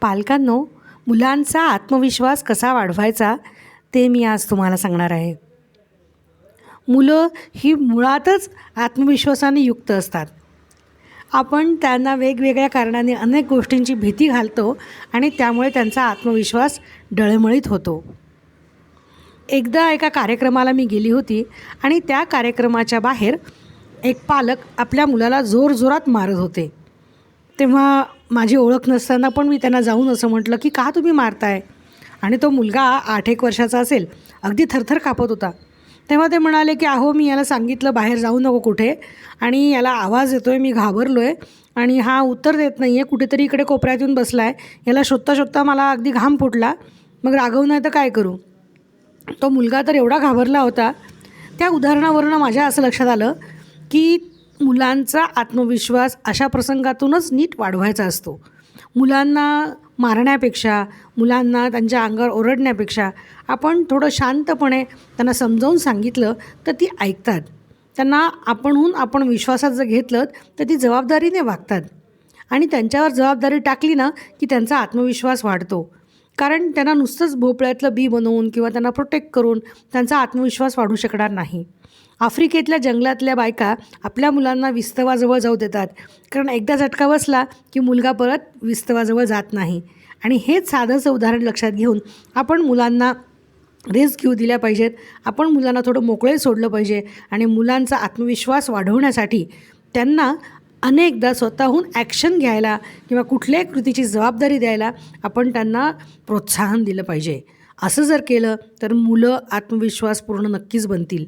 पालकांनो मुलांचा आत्मविश्वास कसा वाढवायचा ते मी आज तुम्हाला सांगणार आहे. मुलं ही मुळातच आत्मविश्वासाने युक्त असतात. आपण त्यांना वेगवेगळ्या कारणाने अनेक गोष्टींची भीती घालतो आणि त्यामुळे त्यांचा आत्मविश्वास डळमळीत होतो. एकदा एका कार्यक्रमाला मी गेली होती आणि त्या कार्यक्रमाच्या बाहेर एक पालक आपल्या मुलाला जोरजोरात मारत होते. तेव्हा माझी ओळख नसताना पण मी त्यांना जाऊन असं म्हटलं की का तुम्ही मारताय? आणि तो मुलगा आठ एक वर्षाचा असेल अगदी थरथर कापत होता. तेव्हा ते म्हणाले की अहो मी याला सांगितलं बाहेर जाऊ नको कुठे. आणि याला आवाज येतो आहे मी घाबरलो आहे आणि हा उत्तर देत नाही आहे कुठेतरी इकडे कोपऱ्यात येऊन बसला आहे याला शोधता शोधता मला अगदी घाम फुटला. मग रागवू नाही तर काय करू? तो मुलगा तर एवढा घाबरला होता. त्या उदाहरणावरून माझ्या असं लक्षात आलं की मुलांचा आत्मविश्वास अशा प्रसंगातूनच नीट वाढवायचा असतो. मुलांना मारण्यापेक्षा मुलांना त्यांच्या अंगावर ओरडण्यापेक्षा आपण थोडं शांतपणे त्यांना समजावून सांगितलं तर ती ऐकतात. त्यांना आपणहून आपण विश्वासात जर घेतलं तर ती जबाबदारीने वागतात. आणि त्यांच्यावर जबाबदारी टाकली ना की त्यांचा आत्मविश्वास वाढतो. कारण त्यांना नुसतंच भोपळ्यातलं बी बनवून किंवा त्यांना प्रोटेक्ट करून त्यांचा आत्मविश्वास वाढू शकणार नाही. आफ्रिकेतल्या जंगलातल्या बायका आपल्या मुलांना विस्तवाजवळ जाऊ देतात. कारण एकदा झटका बसला की मुलगा परत विस्तवाजवळ जात नाही. आणि हेच साधंसं उदाहरण लक्षात घेऊन आपण मुलांना रिस्क घेऊ दिल्या पाहिजेत. आपण मुलांना थोडं मोकळे सोडलं पाहिजे. आणि मुलांचा आत्मविश्वास वाढवण्यासाठी त्यांना अनेकदा स्वतःहून ॲक्शन घ्यायला किंवा कुठल्याही कृतीची जबाबदारी द्यायला आपण त्यांना प्रोत्साहन दिलं पाहिजे. असं जर केलं तर मुलं आत्मविश्वास पूर्ण नक्कीच बनतील.